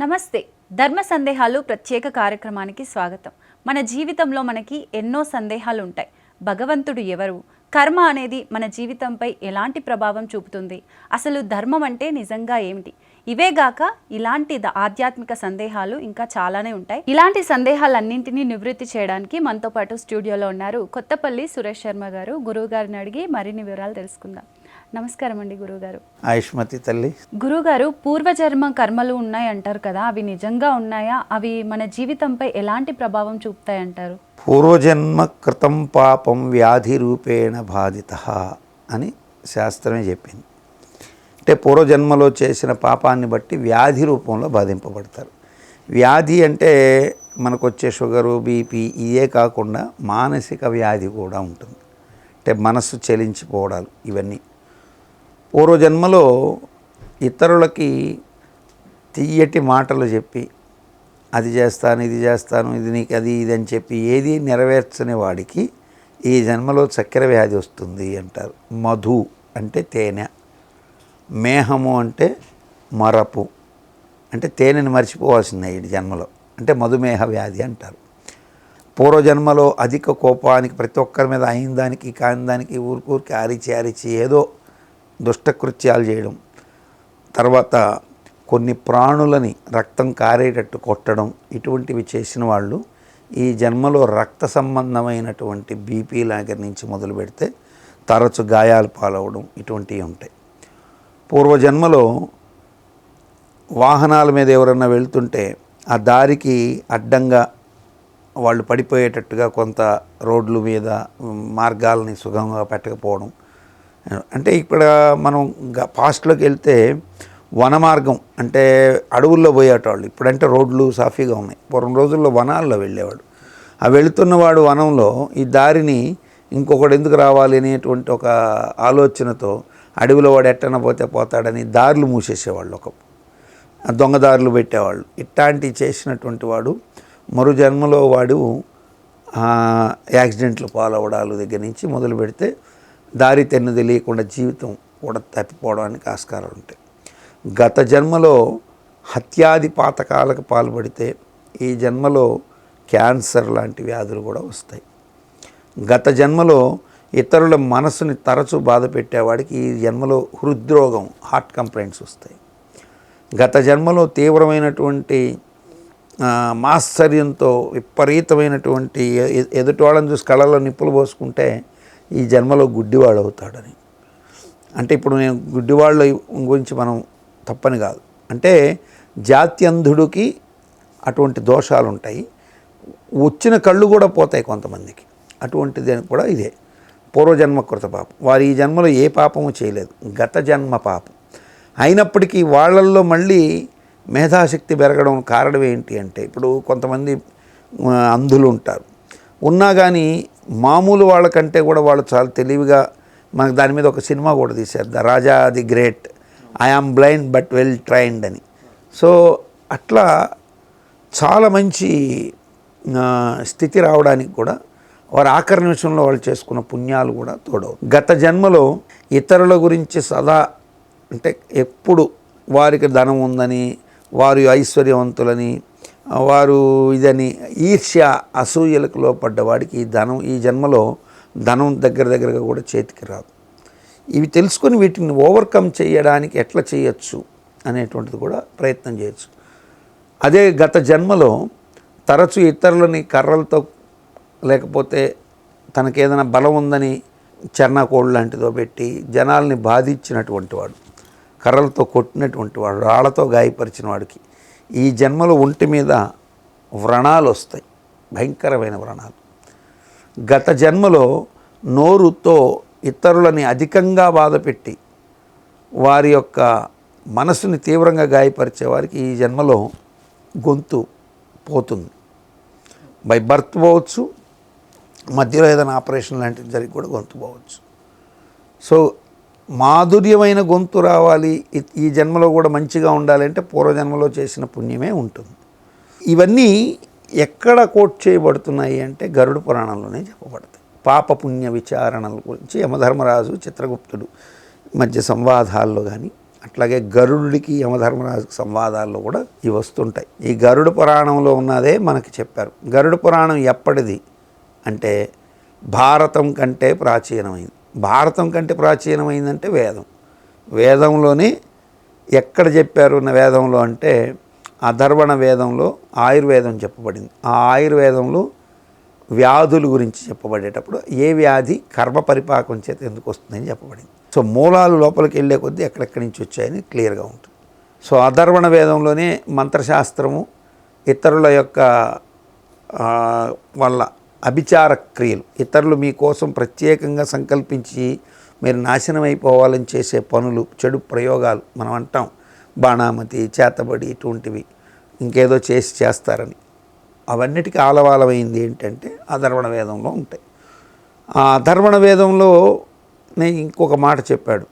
నమస్తే. ధర్మ సందేహాలు ప్రత్యేక కార్యక్రమానికి స్వాగతం. మన జీవితంలో మనకి ఎన్నో సందేహాలు ఉంటాయి భగవంతుడు ఎవరు? కర్మ అనేది మన జీవితంపై ఎలాంటి ప్రభావం చూపుతుంది? అసలు ధర్మం అంటే నిజంగా ఏమిటి? ఇవే గాక ఇలాంటి ద- ఆధ్యాత్మిక సందేహాలు ఇంకా చాలానే ఉంటాయి. ఇలాంటి సందేహాలన్నింటినీ నివృత్తి చేయడానికి మనతో పాటు స్టూడియోలో ఉన్నారు కొత్తపల్లి సురేష్ శర్మ గారు. గురువు గారిని అడిగి మరిన్ని వివరాలు తెలుసుకుందాం. నమస్కారం అండి గురువుగారు. ఆయుష్మతి తల్లి. గురుగారు పూర్వజన్మ కర్మలు ఉన్నాయి అంటారు కదా అవి నిజంగా ఉన్నాయా? అవి మన జీవితంపై ఎలాంటి ప్రభావం చూపుతాయి అంటారు పూర్వజన్మ కృతం పాపం వ్యాధి రూపేణ బాధిత అని శాస్త్రమే చెప్పింది. అంటే పూర్వజన్మలో చేసిన పాపాన్ని బట్టి వ్యాధి రూపంలో బాధింపబడతారు. వ్యాధి అంటే మనకు వచ్చే షుగరు బీపీ ఇదే కాకుండా మానసిక వ్యాధి కూడా ఉంటుంది. అంటే మనస్సు చెలించిపోవడాలు ఇవన్నీ. పూర్వ జన్మలో ఇతరులకి తీయటి మాటలు చెప్పి అది చేస్తాను ఇది చేస్తాను ఇది నీకు అది ఇది అని చెప్పి ఏది నెరవేర్చని వాడికి ఈ జన్మలో చక్కెర వ్యాధి వస్తుంది అంటారు. మధు అంటే తేనె. మేహము అంటే మరపు. అంటే తేనెని మర్చిపోవాల్సిందే ఈ జన్మలో. అంటే మధుమేహ వ్యాధి అంటారు. పూర్వజన్మలో అధిక కోపానికి ప్రతి ఒక్కరి మీద అయిన దానికి కాని దానికి ఊరికూరికి అరిచి అరిచి ఏదో దుష్టకృత్యాలు చేయడం తర్వాత కొన్ని ప్రాణులని రక్తం కారేటట్టు కొట్టడం ఇటువంటివి చేసిన వాళ్ళు ఈ జన్మలో రక్త సంబంధమైనటువంటి బీపీ దగ్గర నుంచి మొదలు పెడితే తరచు గాయాలు పాలవడం ఇటువంటివి ఉంటాయి. పూర్వజన్మలో వాహనాల మీద ఎవరన్నా వెళ్తుంటే ఆ దారికి అడ్డంగా వాళ్ళు పడిపోయేటట్టుగా కొంత రోడ్ల మీద మార్గాలని సుగమంగా పెట్టకపోవడం అంటే ఇక్కడ మనం పాస్ట్లోకి వెళ్తే వన మార్గం అంటే అడవుల్లో పోయేటవాళ్ళు ఇప్పుడంటే రోడ్లు సాఫీగా ఉన్నాయి. పూర్వం రోజుల్లో వనాల్లో వెళ్ళేవాడు. ఆ వెళుతున్నవాడు వనంలో ఈ దారిని ఇంకొకడు ఎందుకు రావాలి అనేటువంటి ఒక ఆలోచనతో అడవిలో వాడు ఎట్టన పోతే పోతాడని దారులు మూసేసేవాళ్ళు ఒక దొంగదారులు పెట్టేవాళ్ళు. ఇట్లాంటివి చేసినటువంటి వాడు మరో జన్మలో వాడు యాక్సిడెంట్లు పాలవడాలు దగ్గర నుంచి మొదలు పెడితే దారి తెన్ను తెలియకుండా జీవితం కూడా తప్పిపోవడానికి ఆస్కారాలు ఉంటాయి. గత జన్మలో హత్యాది పాతకాలకు పాల్పడితే ఈ జన్మలో క్యాన్సర్ లాంటి వ్యాధులు కూడా వస్తాయి. గత జన్మలో ఇతరుల మనసుని తరచూ బాధ పెట్టేవాడికి ఈ జన్మలో హృద్రోగం హార్ట్ కంప్లైంట్స్ వస్తాయి. గత జన్మలో తీవ్రమైనటువంటి మాశ్చర్యంతో విపరీతమైనటువంటి ఎదుటి వాళ్ళని చూసి కళలో నిప్పులు పోసుకుంటే ఈ జన్మలో గుడ్డివాడు అవుతాడని అంటే ఇప్పుడు నేను గుడ్డివాళ్ళ గురించి మనం తప్పని కాదు. అంటే జాత్యంధుడికి అటువంటి దోషాలు ఉంటాయి వచ్చిన కళ్ళు కూడా పోతాయి కొంతమందికి. అటువంటిది కూడా ఇదే. పూర్వజన్మ కృత పాపం. వారు ఈ జన్మలో ఏ పాపము చేయలేదు. గత జన్మ పాపం. అయినప్పటికీ వాళ్ళల్లో మళ్ళీ మేధాశక్తి పెరగడం కారణం ఏంటి అంటే ఇప్పుడు కొంతమంది అంధులు ఉంటారు ఉన్నా కానీ మామూలు వాళ్ళకంటే కూడా వాళ్ళు చాలా తెలివిగా మనకు దాని మీద ఒక సినిమా కూడా తీశారు. The Raja the great. I blind but well trained అని. సో అట్లా చాలా మంచి స్థితి రావడానికి కూడా వారి ఆఖరి నిమిషంలో వాళ్ళు చేసుకున్న పుణ్యాలు కూడా తోడవు. గత జన్మలో ఇతరుల గురించి సదా అంటే ఎప్పుడు వారికి ధనం ఉందని వారు ఐశ్వర్యవంతులని వారు ఇదని ఈర్ష్య అసూయలకు లోపడ్డ వాడికి ఈ ధనం ఈ జన్మలో ధనం దగ్గర దగ్గరగా కూడా చేతికి రాదు. ఇవి తెలుసుకొని వీటిని ఓవర్కమ్ చేయడానికి ఎట్లా చేయొచ్చు అనేటువంటిది కూడా ప్రయత్నం చేయొచ్చు. అదే గత జన్మలో తరచు ఇతరులని కర్రలతో లేకపోతే తనకేదైనా బలం ఉందని చెర్నాకోళ్ళు లాంటిదో పెట్టి జనాల్ని బాధించినటువంటి వాడు కర్రలతో కొట్టినటువంటి వాడు రాళ్ళతో గాయపరిచిన వాడికి ఈ జన్మలో ఒంటి మీద వ్రణాలు వస్తాయి భయంకరమైన వ్రణాలు. గత జన్మలో నోరుతో ఇతరులని అధికంగా బాధపెట్టి వారి యొక్క మనసుని తీవ్రంగా గాయపరిచే వారికి ఈ జన్మలో గొంతు పోతుంది. బై బర్త్ పోవచ్చు మధ్యలో ఏదైనా ఆపరేషన్ లాంటిది జరిగి కూడా గొంతు పోవచ్చు. సో మాధుర్యమైన గొంతు రావాలి. ఈ- జన్మలో కూడా మంచిగా ఉండాలంటే పూర్వజన్మలో చేసిన పుణ్యమే ఉంటుంది. ఇవన్నీ ఎక్కడ కోట్ చేయబడుతున్నాయి అంటే గరుడ పురాణంలోనే చెప్పబడతాయి. పాప పుణ్య విచారణల గురించి యమధర్మరాజు చిత్రగుప్తుడు మధ్య సంవాదాల్లో కానీ అట్లాగే గరుడికి యమధర్మరాజుకి సంవాదాల్లో కూడా ఇవి వస్తుంటాయి. ఈ గరుడ పురాణంలో ఉన్నదే మనకి చెప్పారు. గరుడ పురాణం ఎప్పటిది అంటే భారతం కంటే ప్రాచీనమైంది. భారతం కంటే ప్రాచీనమైందంటే వేదం. వేదంలోనే ఎక్కడ చెప్పారు వేదంలో అంటే అధర్వణ వేదంలో ఆయుర్వేదం చెప్పబడింది. ఆ ఆయుర్వేదంలో వ్యాధుల గురించి చెప్పబడేటప్పుడు ఏ వ్యాధి కర్మ పరిపాకం చేత ఎందుకు వస్తుందని చెప్పబడింది. సో మూలాలు లోపలికి వెళ్ళే కొద్దీ ఎక్కడెక్కడి నుంచి వచ్చాయని క్లియర్గా ఉంటుంది. సో అధర్వణ వేదంలోనే మంత్రశాస్త్రము ఇతరుల యొక్క వల్ల అభిచార క్రియలు. ఇతరులు మీకోసం ప్రత్యేకంగా సంకల్పించి మీరు నాశనం అయిపోవాలని చేసే పనులు చెడు ప్రయోగాలు మనం అంటాం. బాణామతి చేతబడి ఇటువంటివి ఇంకేదో చేసి చేస్తారని. అవన్నిటికీ ఆలవాలమైంది ఏంటంటే అధర్వణ వేదంలో ఉంటాయి. ఆ అధర్వణ వేదంలో నేను ఇంకొక మాట చెప్పాడు.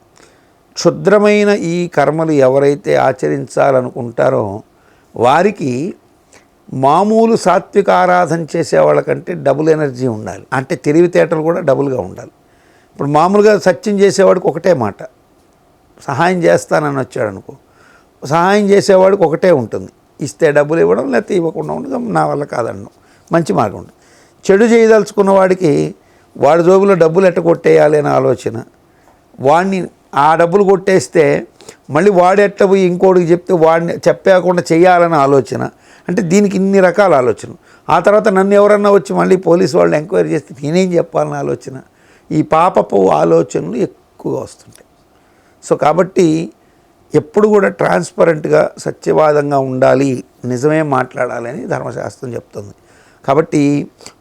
క్షుద్రమైన ఈ కర్మలు ఎవరైతే ఆచరించాలనుకుంటారో వారికి మామూలు సాత్విక ఆరాధన చేసేవాళ్ళకంటే డబుల్ ఎనర్జీ ఉండాలి. అంటే తెలివితేటలు కూడా డబుల్గా ఉండాలి. ఇప్పుడు మామూలుగా సత్యం చేసేవాడికి ఒకటే మాట. సహాయం చేస్తానని వచ్చాడు అనుకో సహాయం చేసేవాడికి ఒకటే ఉంటుంది. ఇస్తే డబ్బులు ఇవ్వడం లేకపోతే ఇవ్వకుండా ఉండడం నా వల్ల కాదనడం. మంచి మార్గం ఉంటుంది చెడు చేయదలుచుకున్న వాడికి వాడి జోబులో డబ్బులు ఎట్ట కొట్టేయాలి అనే ఆలోచన. వాడిని ఆ డబ్బులు కొట్టేస్తే మళ్ళీ వాడు పోయి ఇంకోటికి చెప్తే వాడిని చెప్పకుండా చేయాలనే ఆలోచన. అంటే దీనికి ఇన్ని రకాల ఆలోచన ఆ తర్వాత నన్ను ఎవరన్నా వచ్చి మళ్ళీ పోలీసు వాళ్ళు ఎంక్వైరీ చేస్తే నేనేం చెప్పాలని ఆలోచన. ఈ పాపపు ఆలోచనలు ఎక్కువగా వస్తుంటాయి. సో కాబట్టి ఎప్పుడు కూడా ట్రాన్స్పరెంట్గా సత్యవాదంగా ఉండాలి నిజమే మాట్లాడాలి అని ధర్మశాస్త్రం చెప్తుంది. కాబట్టి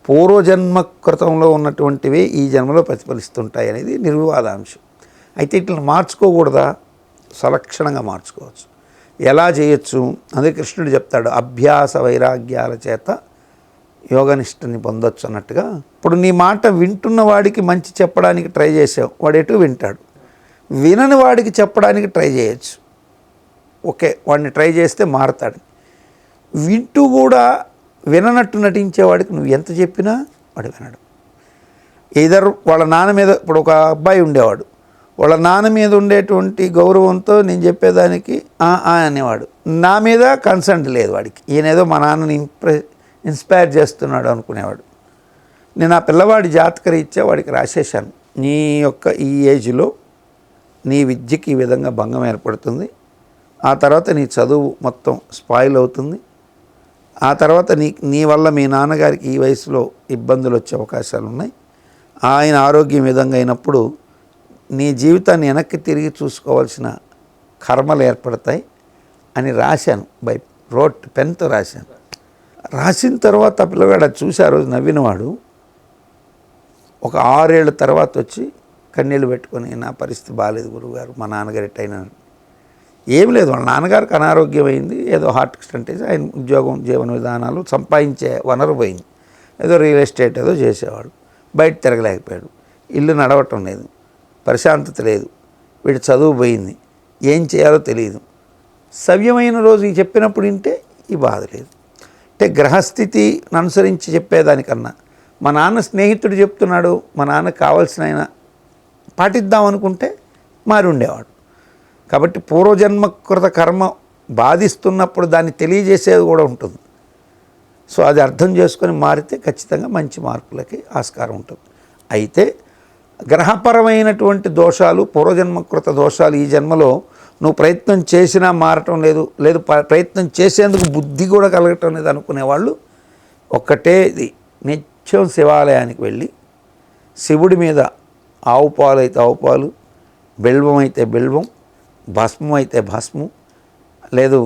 పూర్వజన్మ కృతంలో ఉన్నటువంటివే ఈ జన్మలో ప్రతిఫలిస్తుంటాయి అనేది నిర్వివాదాంశం అయితే ఇట్లా మార్చుకోకూడదా? సలక్షణంగా మార్చుకోవచ్చు. ఎలా చేయొచ్చు? అదే కృష్ణుడు చెప్తాడు అభ్యాస వైరాగ్యాల చేత యోగనిష్టని పొందొచ్చు అన్నట్టుగా. ఇప్పుడు నీ మాట వింటున్న వాడికి మంచి చెప్పడానికి ట్రై చేసావు. వాడు ఎటు వింటాడు? వినని వాడికి చెప్పడానికి ట్రై చేయొచ్చు. ఓకే వాడిని ట్రై చేస్తే మారతాడు. వింటూ కూడా విననట్టు నటించేవాడికి నువ్వు ఎంత చెప్పినా వాడు వినడు. ఏదర్ వాళ్ళ నాన్న మీద ఇప్పుడు ఒక అబ్బాయి ఉండేవాడు. వాళ్ళ నాన్న మీద ఉండేటువంటి గౌరవంతో నేను చెప్పేదానికి "ఆ, అనేవాడు. నా మీద కన్సర్న్ లేదు వాడికి. ఈయనేదో మా నాన్నని ఇంప్రె ఇన్స్పైర్ చేస్తున్నాడు అనుకునేవాడు. నేను ఆ పిల్లవాడి జాతక రీత్యా వాడికి రాసేశాను. నీ యొక్క ఈ ఏజ్లో నీ విద్యకి ఈ విధంగా భంగం ఏర్పడుతుంది. ఆ తర్వాత నీ చదువు మొత్తం స్పాయిల్ అవుతుంది. ఆ తర్వాత నీ నీ వల్ల మీ నాన్నగారికి ఈ వయసులో ఇబ్బందులు వచ్చే అవకాశాలు ఉన్నాయి ఆయన ఆరోగ్యం విధంగా అయినప్పుడు నీ జీవితాన్ని వెనక్కి తిరిగి చూసుకోవాల్సిన కర్మలు ఏర్పడతాయి అని రాశాను. బై రోట్ పెన్తో రాశాను. రాసిన తర్వాత ఆ పిల్లగాడు చూసి ఆ రోజు నవ్వినవాడు ఒక ఆరేళ్ళ తర్వాత వచ్చి కన్నీళ్ళు పెట్టుకొని నా పరిస్థితి బాగాలేదు గురువుగారు మా నాన్నగారు ఎట్టయినా ఏం లేదు వాళ్ళ నాన్నగారికి అనారోగ్యం అయింది ఏదో హార్ట్ స్టంటేజ్ ఆయన ఉద్యోగం జీవన విధానాలు సంపాదించే వనరు పోయింది. ఏదో రియల్ ఎస్టేట్ ఏదో చేసేవాడు బయట తిరగలేకపోయాడు. ఇల్లు నడవటం లేదు. ప్రశాంతత లేదు. వీడి చదువు పోయింది. ఏం చేయాలో తెలియదు సవ్యమైన రోజు ఈ చెప్పినప్పుడు వింటే ఈ బాధ లేదు. అంటే గ్రహస్థితి అనుసరించి చెప్పేదానికన్నా మా నాన్న స్నేహితుడు చెప్తున్నాడు మా నాన్న కావాల్సిన ఆయన పాటిద్దాం అనుకుంటే మారి ఉండేవాడు. కాబట్టి పూర్వజన్మకృత కర్మ బాధిస్తున్నప్పుడు దాన్ని తెలియజేసేది కూడా ఉంటుంది. సో అది అర్థం చేసుకొని మారితే ఖచ్చితంగా మంచి మార్పులకి ఆస్కారం ఉంటుంది. అయితే గ్రహపరమైనటువంటి దోషాలు పూర్వజన్మకృత దోషాలు ఈ జన్మలో నువ్వు ప్రయత్నం చేసినా మారటం లేదు లేదు ప- ప్రయత్నం చేసేందుకు బుద్ధి కూడా కలగటం లేదు అనుకునేవాళ్ళు ఒక్కటే ఇది. నిత్యం శివాలయానికి వెళ్ళి శివుడి మీద ఆవు పాలు అయితే ఆవు పాలు బెల్వం అయితే బెల్వం భస్మం అయితే భస్మం లేదు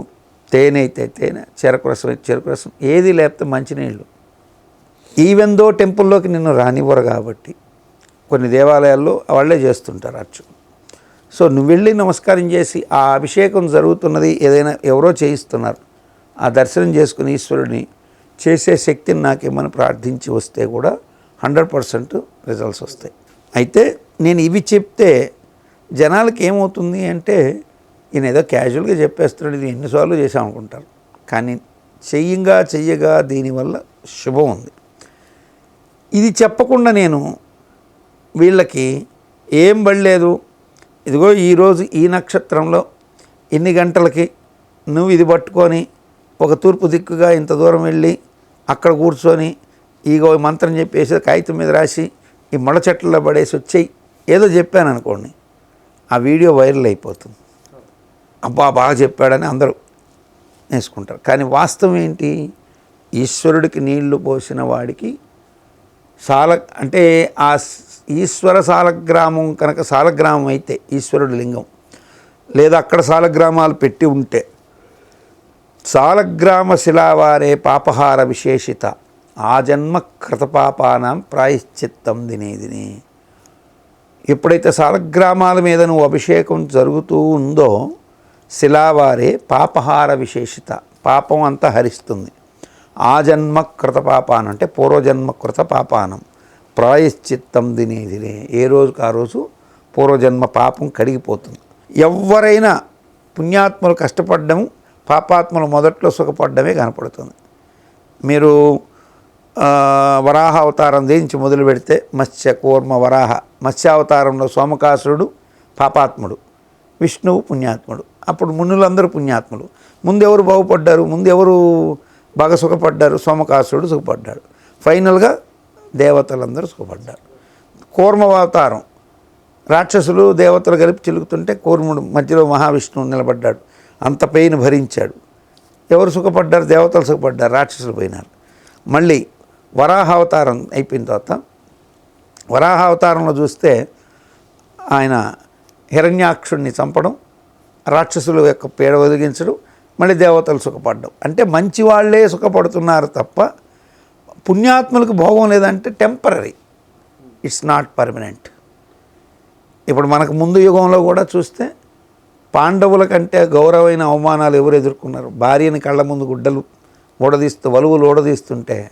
తేనె అయితే తేనె చెరకు రసం అయితే చెరకురసం ఏది లేకపోతే మంచినీళ్ళు. ఈవెందో టెంపుల్లోకి నిన్ను రానివ్వరు కాబట్టి కొన్ని దేవాలయాల్లో వాళ్ళే చేస్తుంటారు అర్చు. సో నువ్వు వెళ్ళి నమస్కారం చేసి ఆ అభిషేకం జరుగుతున్నది ఏదైనా ఎవరో చేయిస్తున్నారు. ఆ దర్శనం చేసుకుని ఈశ్వరుడిని చేసే శక్తిని నాకేమని ప్రార్థించి వస్తే కూడా హండ్రెడ్ పర్సెంట్ రిజల్ట్స్ వస్తాయి. అయితే నేను ఇవి చెప్తే జనాలకి ఏమవుతుంది అంటే ఈయన ఏదో క్యాజువల్గా చెప్పేస్తున్నాడు ఇది ఎన్నిసార్లు చేసామనుకుంటారు కానీ చెయ్యంగా చెయ్యగా దీనివల్ల శుభం ఉంది. ఇది చెప్పకుండా నేను వీళ్ళకి ఏం పడలేదు. ఇదిగో ఈరోజు ఈ నక్షత్రంలో ఇన్ని గంటలకి నువ్వు ఇది పట్టుకొని ఒక తూర్పు దిక్కుగా ఇంత దూరం వెళ్ళి అక్కడ కూర్చొని ఇగో మంత్రం చెప్పేసి కాగితం మీద రాసి ఈ ముళ్ళ చెట్లలో పడేసి వచ్చేయి. ఏదో చెప్పాను అనుకోండి. ఆ వీడియో వైరల్ అయిపోతుంది. అబ్బా బాగా చెప్పాడని అందరూ వేసుకుంటారు కానీ వాస్తవం ఏంటి? ఈశ్వరుడికి నీళ్ళు పోసిన వాడికి చాలా అంటే ఆ ఈశ్వర సాలగ్రామం కనుక సాలగ్రామం అయితే ఈశ్వరుడు లింగం. లేదా అక్కడ సాలగ్రామాలు పెట్టి ఉంటే సాలగ్రామ శిలావారే పాపహార విశేషిత. ఆ జన్మ కృతపాపానం ప్రాయశ్చిత్తం దినేదిని ఎప్పుడైతే సాలగ్రామాల మీద నువ్వు అభిషేకం జరుగుతూ ఉందో శిలావారే పాపహార విశేషిత. పాపం అంతా హరిస్తుంది. ఆ జన్మ కృత పాపానం అంటే పూర్వజన్మ కృత పాపానం ప్రాయశ్చిత్తం దినే దినే ఏ రోజుకు ఆ రోజు పూర్వజన్మ పాపం కడిగిపోతుంది. ఎవరైనా పుణ్యాత్ములు కష్టపడడం పాపాత్ములు మొదట్లో సుఖపడ్డమే కనపడుతుంది. మీరు వరాహ అవతారం దేనించి మొదలు పెడితే మత్స్య కూర్మ వరాహ. మత్స్యావతారంలో సోమకాసురుడు పాపాత్ముడు విష్ణువు పుణ్యాత్ముడు. అప్పుడు మునులందరూ పుణ్యాత్ములు. ముందు ఎవరు బాగుపడ్డారు? ముందు ఎవరు బాగా సుఖపడ్డారు? సోమకాసురుడు సుఖపడ్డాడు. ఫైనల్గా దేవతలందరూ సుఖపడ్డారు. కూర్మ అవతారం రాక్షసులు దేవతలు కలిపి చిలుకుతుంటే కూర్ముడు మధ్యలో మహావిష్ణువు నిలబడ్డాడు. అంత పెయిన్ భరించాడు. ఎవరు సుఖపడ్డారు? దేవతలు సుఖపడ్డారు. రాక్షసులు పోయినారు. మళ్ళీ వరాహ అవతారం అయిపోయిన తర్వాత వరాహ అవతారంలో చూస్తే ఆయన హిరణ్యాక్షుడిని చంపడం రాక్షసుల యొక్క పీడ ఒదిగించడం మళ్ళీ దేవతలు సుఖపడ్డం. అంటే మంచి వాళ్ళే సుఖపడుతున్నారు తప్ప పుణ్యాత్ములకు భోగం లేదంటే టెంపరీ ఇట్స్ నాట్ పర్మనెంట్ ఇప్పుడు మనకు ముందు యుగంలో కూడా చూస్తే పాండవుల కంటే గౌరవమైన అవమానాలు ఎవరు ఎదుర్కొన్నారు? భార్యని కళ్ళ ముందు గుడ్డలు ఊడదీస్తూ వలువులు ఊడదీస్తుంటే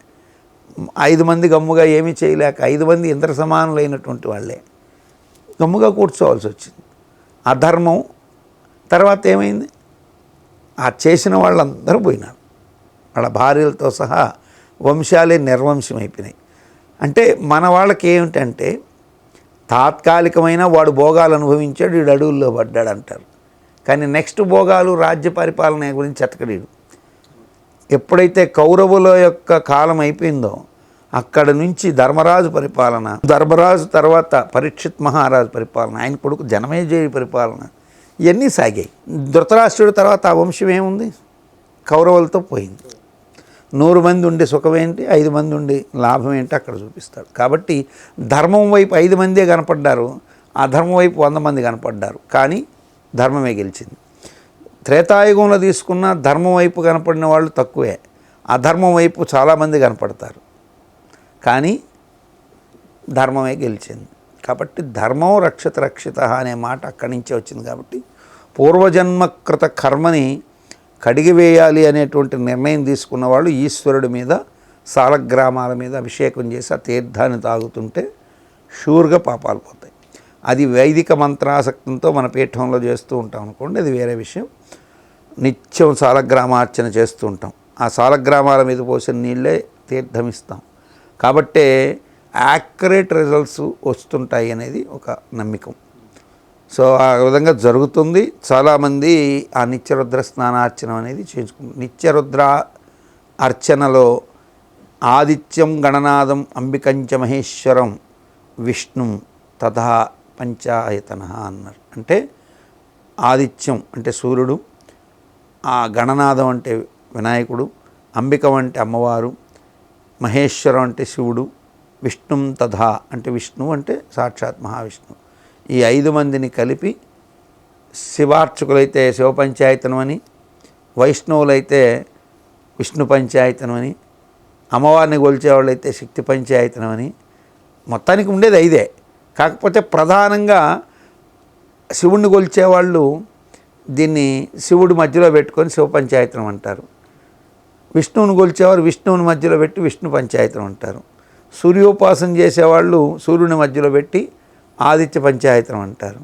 ఐదు మంది గమ్ముగా ఏమీ చేయలేక ఐదు మంది ఇంద్ర సమానులైనటువంటి వాళ్ళే. గమ్ముగా కూర్చోవాల్సి వచ్చింది. అధర్మం తర్వాత ఏమైంది? ఆ చేసిన వాళ్ళందరూ పోయినారు. వాళ్ళ భార్యలతో సహా వంశాలే నిర్వంశం అయిపోయినాయి అంటే మన వాళ్ళకి ఏమిటంటే తాత్కాలికమైన వాడు భోగాలు అనుభవించాడు వీడు అడవుల్లో పడ్డాడు అంటారు కానీ నెక్స్ట్ భోగాలు రాజ్య పరిపాలన గురించి చెతకడీడు ఎప్పుడైతే కౌరవుల యొక్క కాలం అయిపోయిందో అక్కడ నుంచి ధర్మరాజు పరిపాలన ధర్మరాజు తర్వాత పరీక్షిత్ మహారాజు పరిపాలన ఆయన కొడుకు జనమేజయ పరిపాలన ఇవన్నీ సాగాయి. ధృతరాష్ట్రుడి తర్వాత ఆ వంశం ఏముంది? కౌరవులతో పోయింది. నూరు మంది ఉండే సుఖం ఏంటి? ఐదు మంది ఉండే లాభం ఏంటి? అక్కడ చూపిస్తాడు. కాబట్టి ధర్మం వైపు ఐదు మందే కనపడ్డారు అధర్మం వైపు వంద మంది కనపడ్డారు. కానీ ధర్మమే గెలిచింది. త్రేతాయుగంలో తీసుకున్న ధర్మం వైపు కనపడిన వాళ్ళు తక్కువే. అధర్మం వైపు చాలామంది కనపడతారు. కానీ ధర్మమే గెలిచింది. కాబట్టి ధర్మం రక్షిత రక్షిత అనే మాట అక్కడి నుంచే వచ్చింది కాబట్టి పూర్వజన్మకృత కర్మని కడిగివేయాలి అనేటువంటి నిర్ణయం తీసుకున్న వాళ్ళు ఈశ్వరుడి మీద సాలగ్రామాల మీద అభిషేకం చేసి ఆ తీర్థాన్ని తాగుతుంటే షూర్గా పాపాలు పోతాయి. అది వైదిక మంత్రాసక్తంతో మన పీఠంలో చేస్తూ ఉంటాం అనుకోండి అది వేరే విషయం. నిత్యం సాలగ్రామార్చన చేస్తూ ఉంటాం. ఆ సాలగ్రామాల మీద పోసిన నీళ్ళే తీర్థం ఇస్తాం. కాబట్టే యాక్యురేట్ రిజల్ట్స్ వస్తుంటాయి అనేది ఒక నమ్మకం. సో ఆ విధంగా జరుగుతుంది. చాలామంది ఆ నిత్యరుద్ర స్నానార్చనం అనేది చేయించుకుంటారు నిత్యరుద్ర అర్చనలో ఆదిత్యం గణనాదం అంబికంచ మహేశ్వరం విష్ణు తథా పంచాయతన అన్నారు. అంటే ఆదిత్యం అంటే సూర్యుడు ఆ గణనాదం అంటే వినాయకుడు అంబికం అంటే అమ్మవారు మహేశ్వరం అంటే శివుడు విష్ణుం తథా అంటే విష్ణు అంటే సాక్షాత్ మహావిష్ణువు. ఈ ఐదు మందిని కలిపి శివార్చకులైతే శివ పంచాయతనం అని వైష్ణవులైతే విష్ణు పంచాయతనం అని అమ్మవారిని కొలిచేవాళ్ళైతే శక్తి పంచాయతనం అని మొత్తానికి ఉండేది ఐదే. కాకపోతే ప్రధానంగా శివుణ్ణి కొలిచేవాళ్ళు దీన్ని శివుడి మధ్యలో పెట్టుకొని శివ పంచాయతనం అంటారు. విష్ణువుని కొలిచేవారు విష్ణువుని మధ్యలో పెట్టి విష్ణు పంచాయతనం అంటారు. సూర్యోపాసన చేసేవాళ్ళు సూర్యుని మధ్యలో పెట్టి ఆదిత్య పంచాయతనం అంటారు.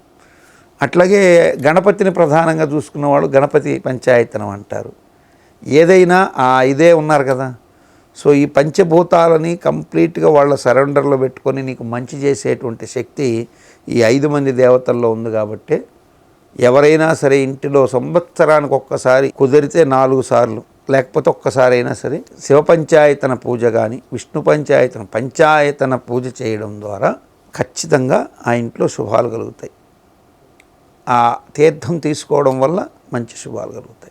అట్లాగే గణపతిని ప్రధానంగా చూసుకున్న వాళ్ళు గణపతి పంచాయతనం అంటారు. ఏదైనా ఆ ఇదే ఉన్నారు కదా. సో ఈ పంచభూతాలని కంప్లీట్గా వాళ్ళ సరెండర్లో పెట్టుకొని నీకు మంచి చేసేటువంటి శక్తి ఈ ఐదు మంది దేవతల్లో ఉంది కాబట్టి ఎవరైనా సరే ఇంటిలో సంవత్సరానికి ఒక్కసారి కుదిరితే నాలుగు సార్లు లేకపోతే ఒక్కసారైనా సరే శివ పంచాయతన పూజ కానీ విష్ణు పంచాయతన పంచాయతన పూజ చేయడం ద్వారా ఖచ్చితంగా ఆ ఇంట్లో శుభాలు కలుగుతాయి. ఆ తీర్థం తీసుకోవడం వల్ల మంచి శుభాలు కలుగుతాయి.